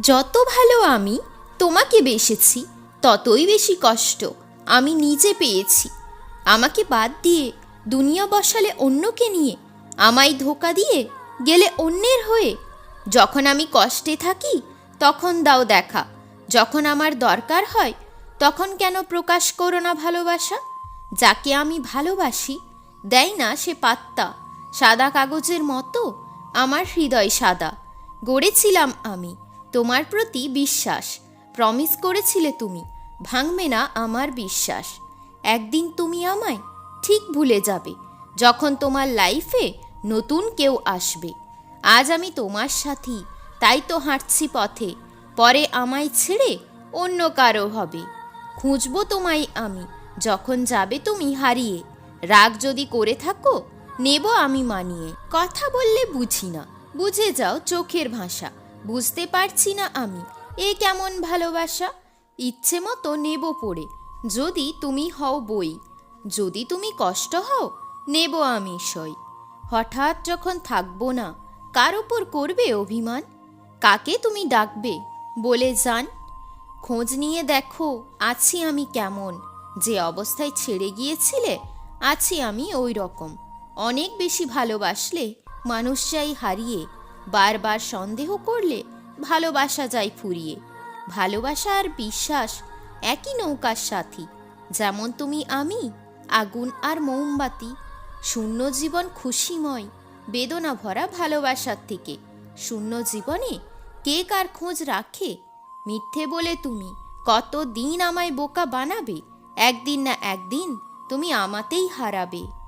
যত ভালো আমি তোমাকে বেসেছি, ততই বেশি কষ্ট আমি নিজে পেয়েছি। আমাকে বাদ দিয়ে দুনিয়া বসালে অন্যকে নিয়ে, আমায় ধোকা দিয়ে গেলে অন্যের হয়ে। যখন আমি কষ্টে থাকি, তখন দাও দেখা। যখন আমার দরকার হয়, তখন কেন প্রকাশ করো না ভালোবাসা? যাকে আমি ভালোবাসি, দেয় না সে পাত্তা। সাদা কাগজের মতো আমার হৃদয় সাদা। গড়েছিলাম আমি তোমার প্রতি বিশ্বাস। প্রমিস করেছিলে তুমি, ভাঙবে না আমার বিশ্বাস। একদিন তুমি আমায় ঠিক ভুলে যাবে, যখন তোমার লাইফে নতুন কেউ আসবে। আজ আমি তোমার সাথী, তাই তো হাঁটছি পথে, পরে আমায় ছেড়ে অন্য কারও হবে। খুঁজবো তোমায় আমি, যখন যাবে তুমি হারিয়ে। রাগ যদি করে থাকো, নেব আমি মানিয়ে। কথা বললে বুঝি না, বুঝে যাও চোখের ভাষা। বুঝতে পারছি না আমি। এ কেমন ভালোবাসা? ইচ্ছে মতো নেব পড়ে। যদি তুমি হও বই। যদি তুমি কষ্ট হও, নেব আমি সই। হঠাৎ যখন থাকব না, কার ওপর করবে অভিমান? কাকে তুমি ডাকবে? বলে যান। খোঁজ নিয়ে দেখো, আছি আমি কেমন? যে অবস্থায় ছেড়ে গিয়েছিলে, আছি আমি ওই রকম অনেক বেশি ভালোবাসলে মানুষ চাই হারিয়ে বারবার সন্দেহ করলে ভালোবাসা যায় ফুরিয়ে। ভালোবাসা আর বিশ্বাস একই নৌকার সাথী। যেমন তুমি আমি, আগুন আর মোমবাতি, শূন্য জীবন খুশিময়, বেদনা ভরা ভালোবাসার থেকে। শূন্য জীবনে কে কার খোঁজ রাখে? মিথ্যে বলে তুমি কত দিন আমায় বোকা বানাবে? একদিন না একদিন তুমি আমাতেই হারাবে।